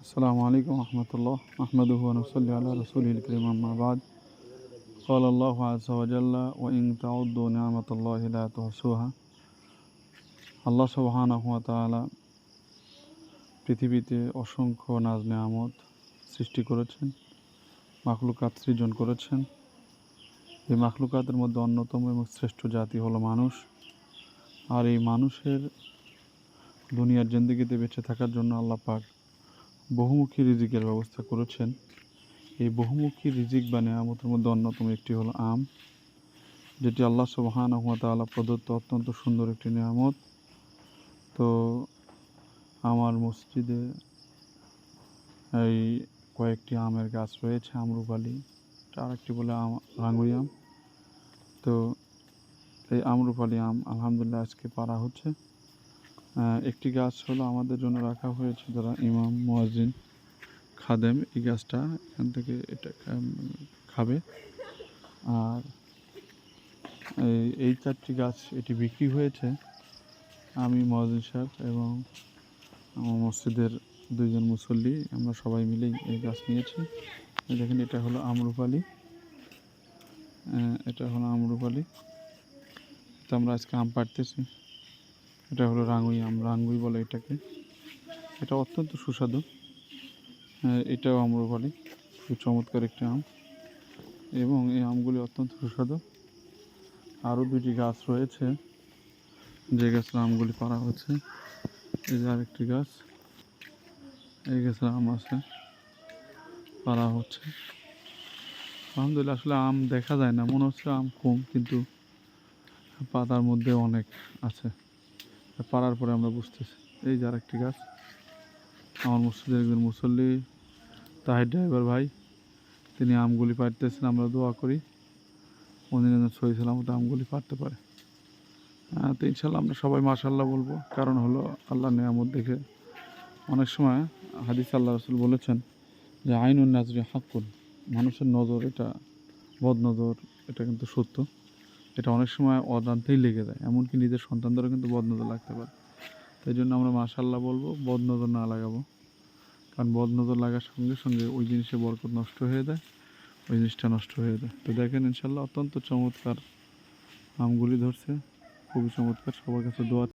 السلام عليكم ورحمة الله نحمده ونصلي على رسوله الكريم أما بعد قال الله عز وجل وإن تعدوا نعمة الله لا تحصوها আল্লাহ সুবহানাহু ওয়া তাআলা পৃথিবীতে অসংখ্য নাজ নেয়ামত সৃষ্টি করেছেন মাখলুকাত সৃজন করেছেন এই মাখলুকাতের মধ্যে অন্যতম এবং শ্রেষ্ঠ জাতি হলো মানুষ আর এই মানুষের দুনিয়ার জিন্দগিতে বেঁচে থাকার জন্য আল্লাহ পাক বহুমুখী রিজিকের ব্যবস্থা করেছেন। এই বহুমুখী রিজিক বা নেয়ামতের মধ্যে অন্যতম একটি হলো আম, যেটি আল্লাহ সুবহানাহু ওয়া তাআলা প্রদত্ত অত্যন্ত সুন্দর একটি নেয়ামত। তো আমার মসজিদে এই কয়েকটি আমের গাছ রয়েছে আমরুপালি আর একটি বলে আম রাঙ্গুরি আম। তো এই আমরুপালি আম আলহামদুলিল্লাহ আজকে পারা হচ্ছে। একটি গাছ হলো আমাদের জন্য রাখা হয়েছে যারা ইমাম, মুয়াজ্জিন, খাদেম, এই গাছটা এখান থেকে এটা খাবে। আর এই এই চারটি গাছ এটি বিক্রি হয়েছে। আমি মহাজিন সাহেব এবং আমার মসজিদের দুইজন মুসল্লি, আমরা সবাই মিলেই এই গাছ নিয়েছি। দেখেন, এটা হলো আমরুপালি এটা হলো আমরুপালি তো আমরা আজকে আম পাড়তেছি। এটা হলো রাঙ্গুই আম রাঙ্গুই বলে এটাকে। এটা অত্যন্ত সুস্বাদু। এটাও আমরুপালি খুব চমৎকার একটি আম। এবং এই আমগুলি অত্যন্ত সুস্বাদু। আরও দুটি গাছ রয়েছে। যে গাছের আমগুলি পাড়া হচ্ছে। এই যে আরেকটি গাছ। এই গাছের আম আছে। পাড়া হচ্ছে। আলহামদুলিল্লাহ, আসলে আম দেখা যায় না। মনে হচ্ছে আম কম, কিন্তু পাতার মধ্যে অনেক আছে। পাড়ার পরে আমরা বুঝতেছি। এই যে আরেকটি গাছ। আমার মসজিদের একজন মুসল্লি তাহির ড্রাইভার ভাই। তিনি আমগুলি পাড়তেছেন আমরা দোয়া করি। উনি যেন সহি সালামত আমগুলি পারতে পারে। আহ, তো ইনশাল্লাহ আমরা সবাই মাশাল্লাহ বলব। কারণ হলো আল্লাহ নেয়ামত দেখে অনেক সময় হাদিস আল্লাহ রসুল বলেছেন যে আইনুন নাজরি হাক্কুন। মানুষের নজর এটা বদ নজর এটা কিন্তু সত্য। এটা অনেক সময় অজান্তেই লেগে যায়। এমনকি নিজের সন্তানদেরও কিন্তু বদনজর লাগতে পারে। তাই জন্য আমরা মাশাল্লাহ বলব বদনজর না লাগাবো। কারণ বদনজর লাগার সঙ্গে সঙ্গে ওই জিনিসের বরকত নষ্ট হয়ে যায়, ওই জিনিসটা নষ্ট হয়ে যায়। তো দেখেন ইনশাল্লাহ অত্যন্ত চমৎকার আমগুলি ধরছে। খুবই চমৎকার। সবার কাছে দোয়া